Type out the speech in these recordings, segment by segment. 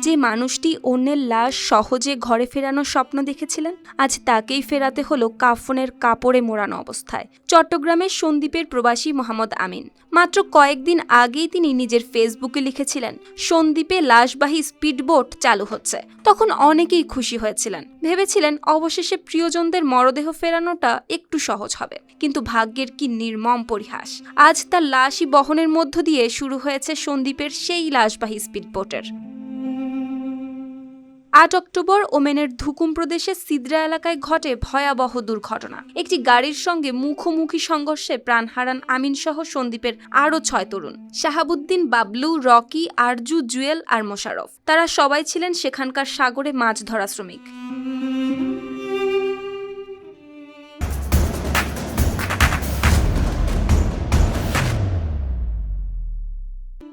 যে মানুষটি অন্যের লাশ সহজে ঘরে ফেরানোর স্বপ্ন দেখেছিলেন, আজ তাকেই ফেরাতে হলো কাফনের কাপড়ে মোড়ানো অবস্থায়। চট্টগ্রামের সন্দ্বীপের প্রবাসী মোহাম্মদ আমিন। মাত্র কয়েকদিন আগেই তিনি নিজের ফেসবুকে লিখেছিলেন সন্দ্বীপে লাশবাহী স্পিডবোট চালু হচ্ছে। তখন অনেকেই খুশি হয়েছিলেন। ভেবেছিলেন, অবশেষে প্রিয়জনদের মরদেহ ফেরানোটা একটু সহজ হবে। কিন্তু ভাগ্যের কি নির্মম পরিহাস। আজ তার লাশই বহনের মধ্য দিয়ে শুরু হয়েছে সন্দ্বীপের সেই লাশবাহী স্পিডবোটের। আট অক্টোবর ওমেনের ধুকুম প্রদেশে সিদ্রা এলাকায় ঘটে ভয়াবহ দুর্ঘটনা। একটি গাড়ির সঙ্গে মুখোমুখি সংঘর্ষে প্রাণ হারান আমিন সহ সন্দীপের আরও ছয় তরুণ। শাহাবুদ্দিন, বাবলু, রকি, আরজু, জুয়েল আর মোশারফ তারা সবাই ছিলেন সেখানকার সাগরে মাছ ধরা শ্রমিক।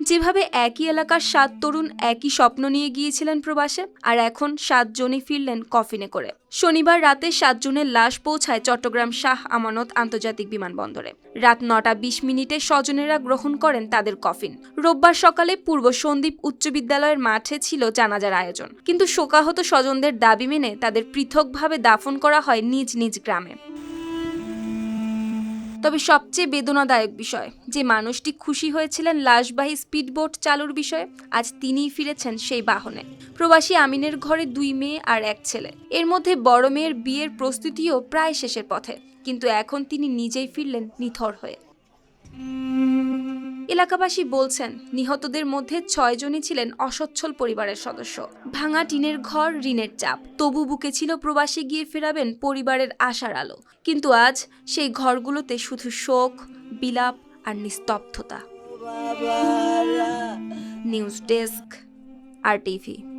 যেভাবে একই এলাকার সাত তরুণ একই স্বপ্ন নিয়ে গিয়েছিলেন প্রবাসে, আর এখন সাতজনই ফিরলেন কফিনে করে। শনিবার রাতে সাতজনের লাশ পৌঁছায় চট্টগ্রাম শাহ আমানত আন্তর্জাতিক বিমানবন্দরে। রাত নটা বিশ মিনিটে স্বজনেরা গ্রহণ করেন তাদের কফিন। রোববার সকালে পূর্ব সন্দ্বীপ উচ্চ বিদ্যালয়ের মাঠে ছিল জানাজার আয়োজন। কিন্তু শোকাহত স্বজনদের দাবি মেনে তাদের পৃথকভাবে দাফন করা হয় নিজ নিজ গ্রামে। তবে সবচেয়ে বেদনাদায়ক বিষয়, যে মানুষটি খুশি হয়েছিলেন লাশবাহী স্পিডবোট চালুর বিষয়ে, আজ তিনিই ফিরেছেন সেই বাহনে। প্রবাসী আমিনের ঘরে দুই মেয়ে আর এক ছেলে। এর মধ্যে বড় মেয়ের বিয়ের প্রস্তুতিও প্রায় শেষের পথে, কিন্তু এখন তিনি নিজেই ফিরলেন নিথর হয়ে। এলাকাবাসী বলছেন নিহতদের মধ্যে ছয়জনই ছিলেন অসচ্ছল পরিবারের সদস্য। ভাঙা টিনের ঘর ঋণের চাপ। তবু বুকে ছিল প্রবাসে গিয়ে ফেরাবেন পরিবারের আশার আলো। কিন্তু আজ সেই ঘরগুলোতে শুধু শোক বিলাপ আর নিস্তব্ধতা। News desk R TV.